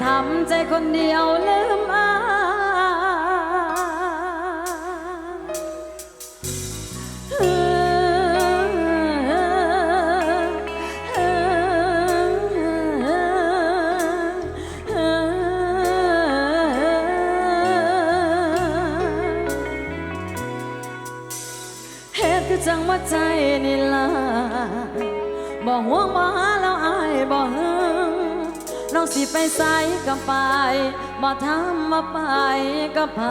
น้องก็ทำใจคนเดียวลืมอเหตุคือจังว่าใจนี่ล่ะบ่ห่วงบ่หาแล้วอายบอง สิไปใส่ก็ไปบ่ทำมาไปก็ไป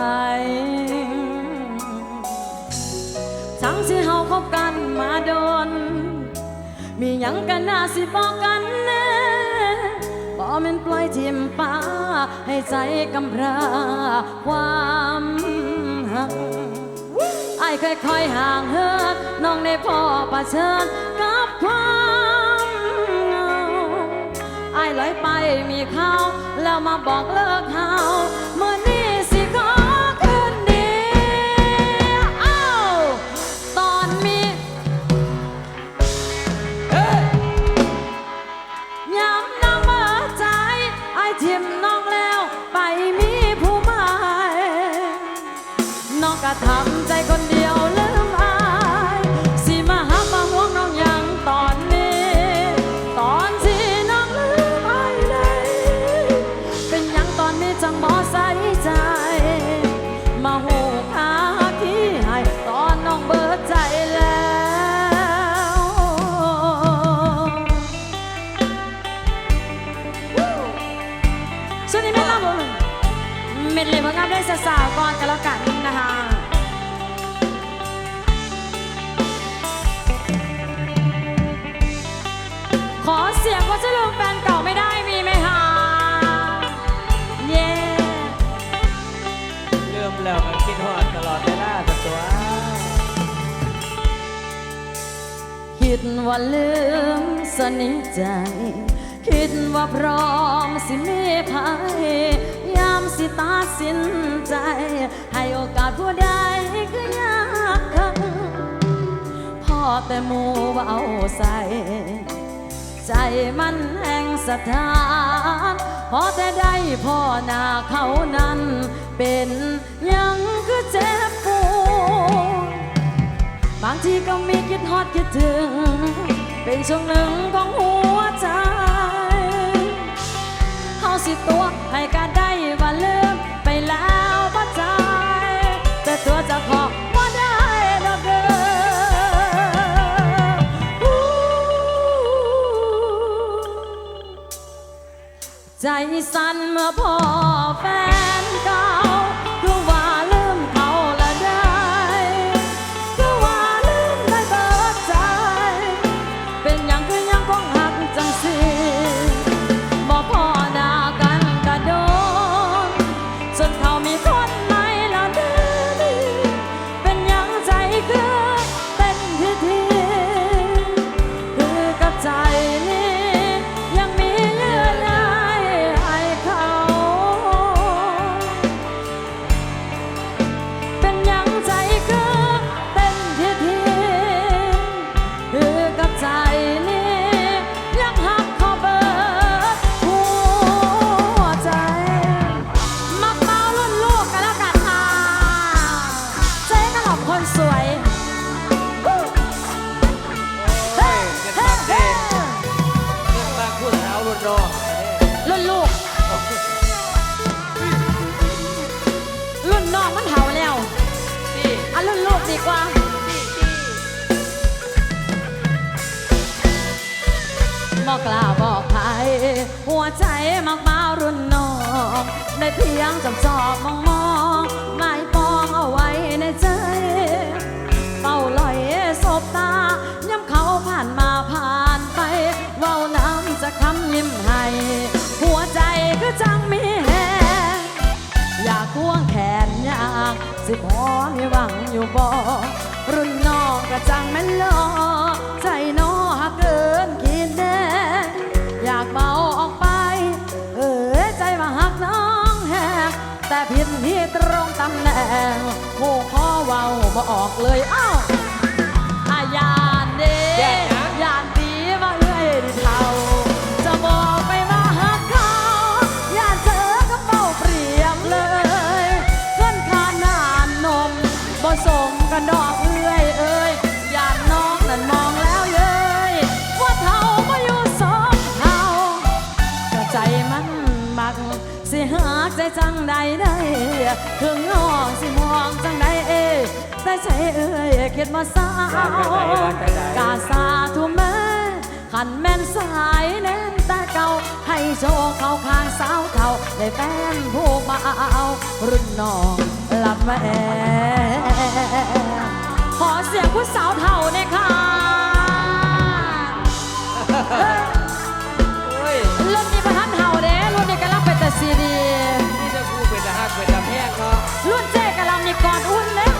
ทั้งที่เฮาคบกันมาโดน มีหยังกันน่าสิบอกกันแน่บ่แม่นปล่อยทิมป้าให้ใจกำพร้าความหักไอ้ายค่อยๆห่างเหินน้องได้พอเชิญกับ แล้วมาบอกเลิกเฮา สินใจ ให้โอกาสผู้ใดก็ยากคักพ่อแต่มูเบาใส่ ใจมันแห่งสถานพอแต่ได้พ่อหน้าเขานั้น เป็นยังคือเจ็บปวดบางทีก็มีคิดฮอดคิดถึง เป็นช่วงหนึ่งของหัวใจ เฮาสิตัวให้กัน ใจสั่นเมื่อพอแฟน ได้เพียงจับจอบมองมองไม่ปองเอาไว้ในใจเฝ้าลอยสบตาย้ำเขาผ่านมาผ่านไปเว้าน้ำจะคำยิ้มให้หัวใจก็จังมีแหงอยากควงแขนอยากสิพอให้หวังอยู่บ่ บ่ออกเลยอ้าวอายานเด้ย่านหยังยานดีว่าเอ้ยได้เท่า จะบอกไปว่าหักเขายานเจอก็เมาเปรียบเลยเพื่อนขานานนมบ่สมกันดอกเอ้ยเอ้ยยานน้องนั่นมองแล้วเย้ยว่าเท่ามาอยู่สองเท่า ก็ใจมันมัก สิหากใจจังใดได้ถึงน้องสิมองจังใด เอ้ยแต่ใจเอ้ยคิดมาสาวกาสาทุแม่ขันแม่นสายแน่นแต่เก่าให้โชว์เข้าข้างสาวเขาได้แฟนผู้บ่าวรุ่นน้องลำแม่ขอเสียงผู้สาวเท่าเนี่ยค่ะเฮ้ยรุ่นนี้ประทันเห่าเด้รุ่นนี้กำลังเป็นแต่ซีดีนี่จะกูเป็นทหารเป็นทหารแพงเนาะรุ่นเจ๊กำลังมีกอดอุ่นเด้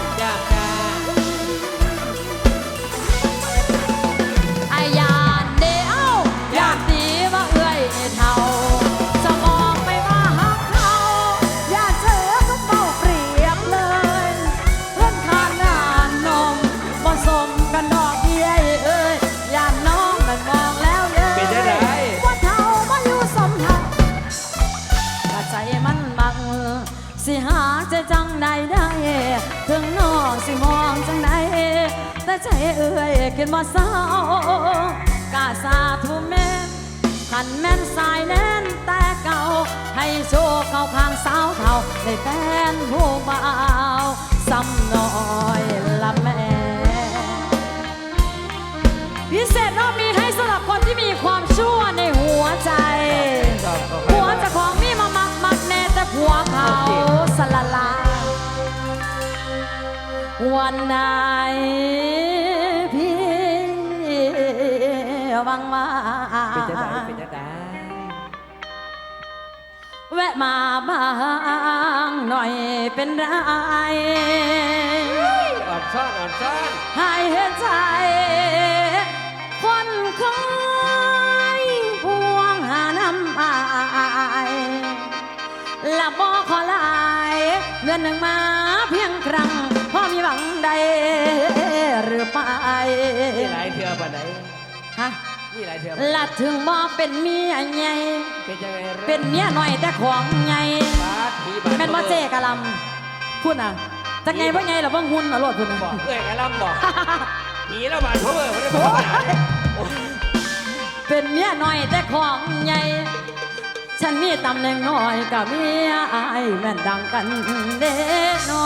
โชคเข้าข้างสาวเท่าได้แฟนผู้บ่าวซ้ำน้อยละแม่ พิเศษรอบนี้ให้สำหรับคนที่มีความชั่วในหัวใจชอบเขาผัวจะของมีมามักมักแน่แต่ผัวเขาสละลาวันนพี่ มาบ้างหน่อยเป็นไรอ่อนซ่อนอ่อนซ่อนให้เห็นใจ คนคอยพวงหาน้ำอายละบอขอลายเงินหนึ่งมาเพียงครั้งพอมีหวังใด นี่หลายเทือและถึงบอกเป็นเมียใหญ่เป็นจังไงเป็นเมียหน่อยแต่ของใหญ่บาดผีบาดแม่นว่าเจกะลำพูดอะจะไงว่าไงล่ะเบิ่งหุ่นอะโลดพูดบอกอะเอ้ยกะลำบอกผีแล้วบาดเพราะเออไม่ได้บอกว่าโอ้ยเป็นเมียน้อยแต่ของใหญ่ฉันมีตำแหน่งน้อยกับเมียอายแม่นดังกันเด้นอน้อ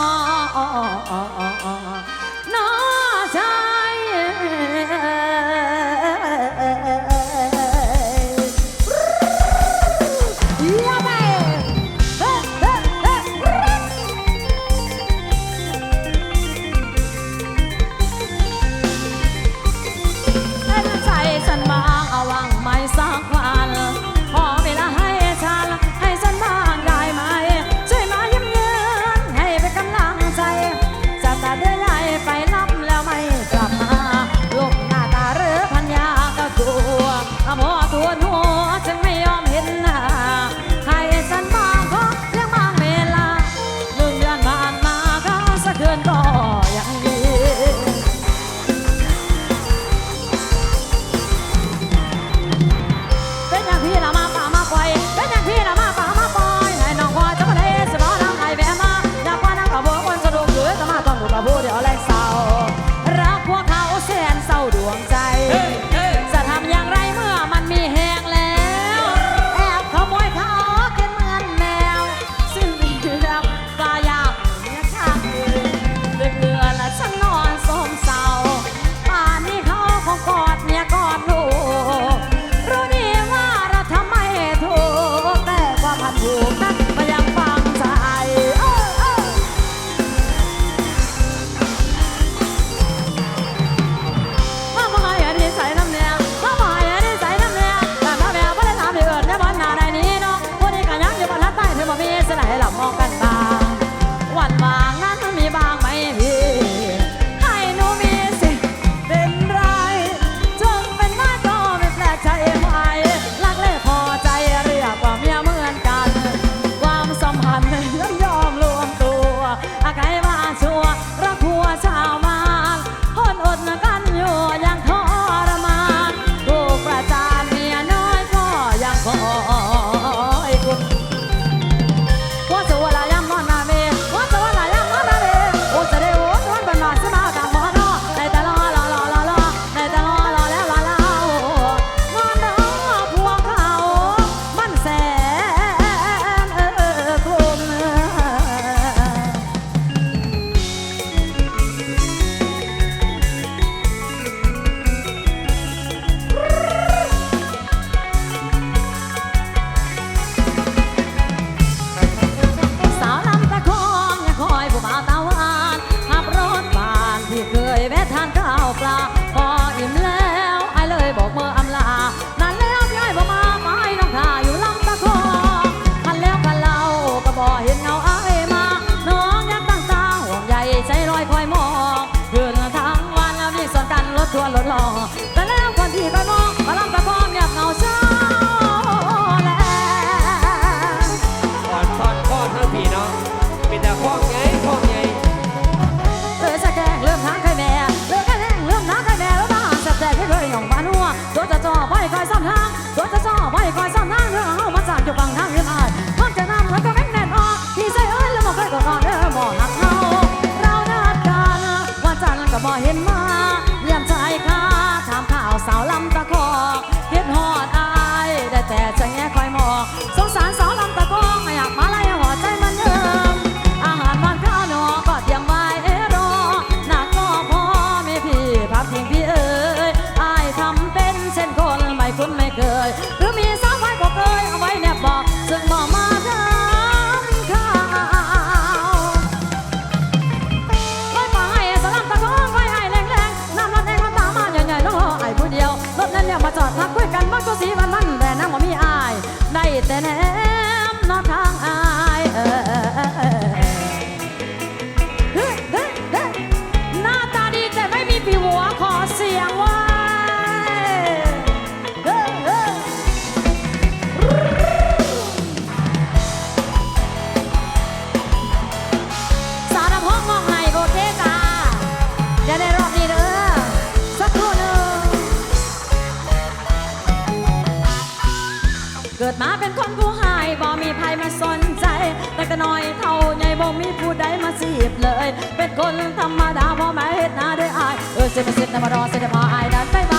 ตัวหล่อ มาเป็นคนผู้หายบ่มีภัยมาสนใจ แต่ก็น้อยเท่าใหญ่บ่มีผู้ใดมาสีบเลย เป็นคนธรรมดาบ่ม่เฮ็ดหน้าด้วยอาย เออเสียเสียแต่มารอเสียแต่มาอายดันไป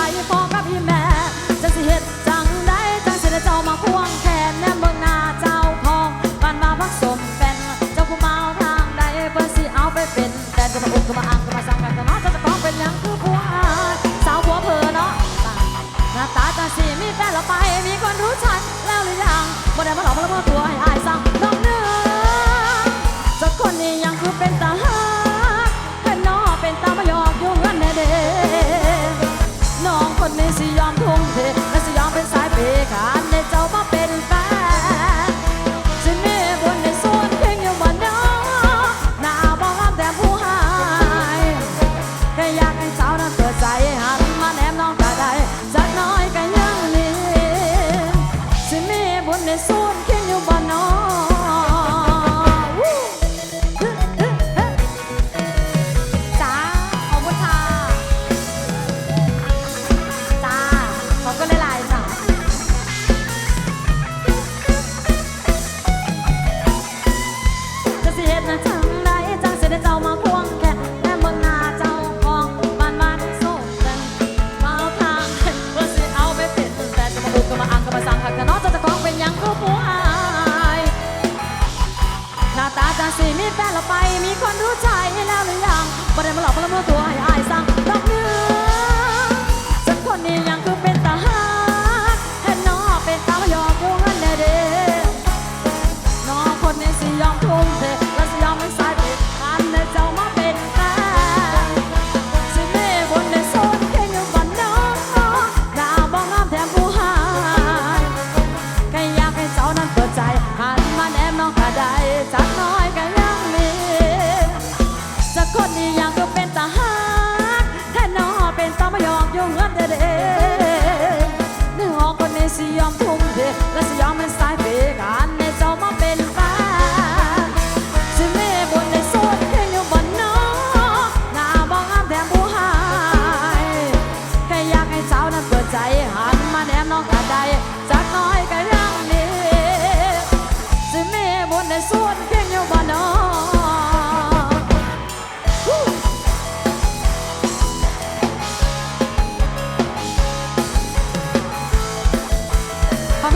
Là 吗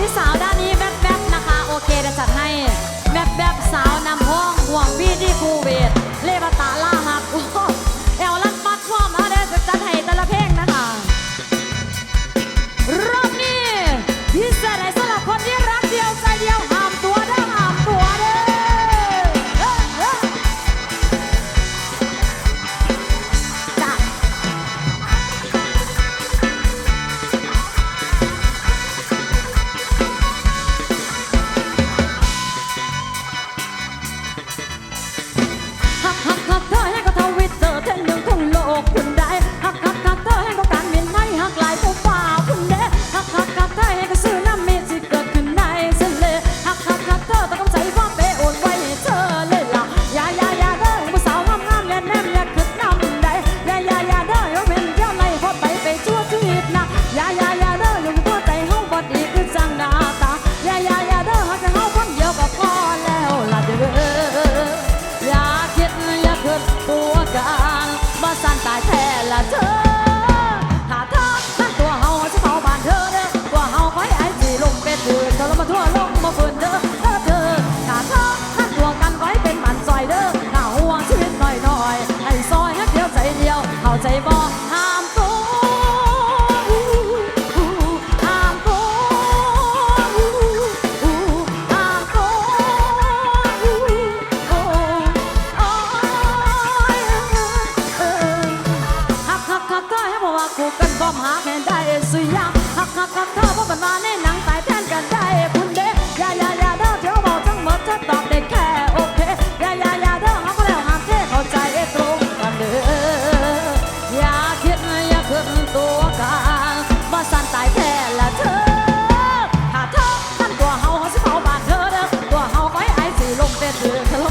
você.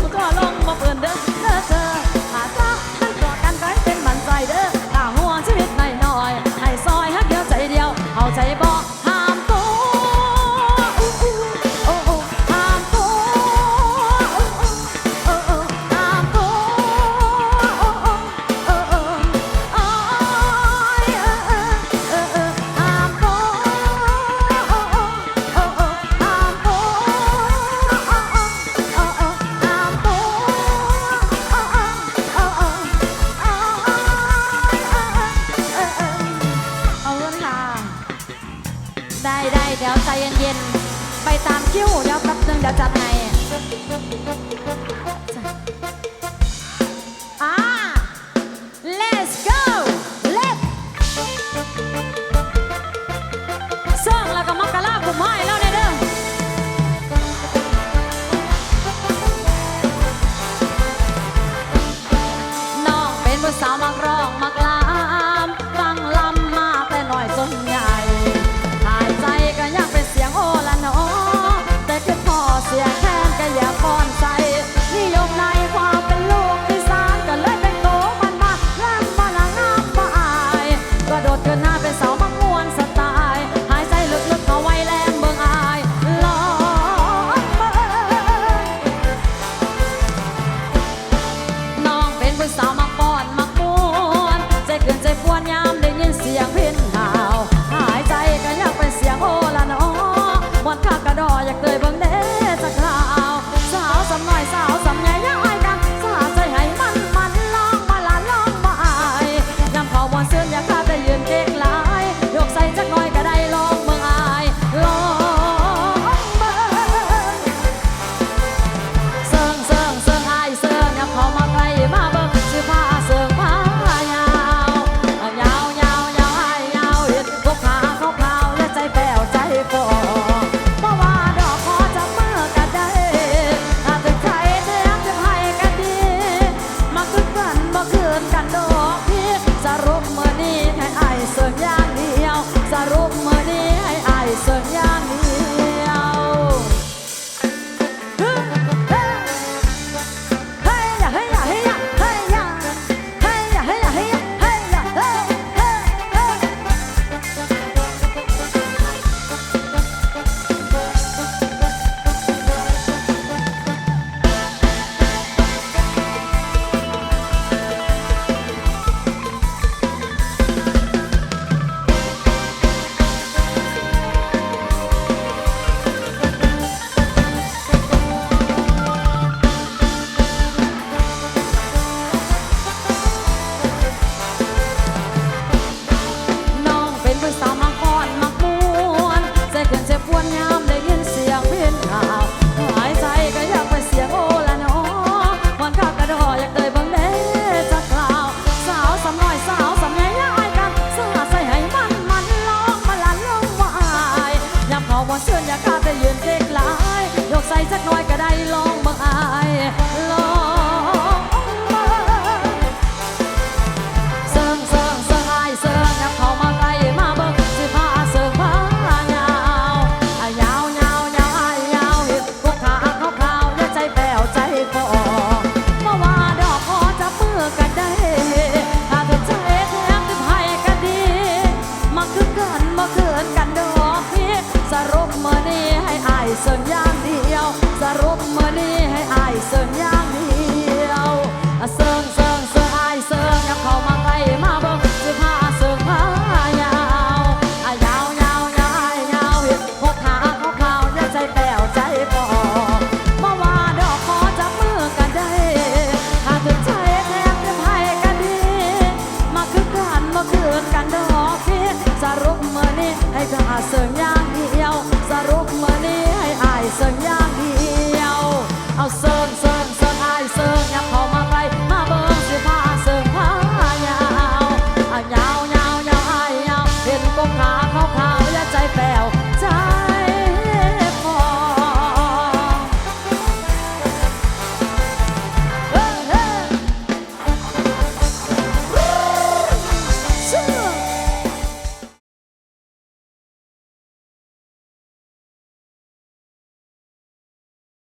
บ่ขอลงมาเปื้อเด้อเธอ เราจับในอะ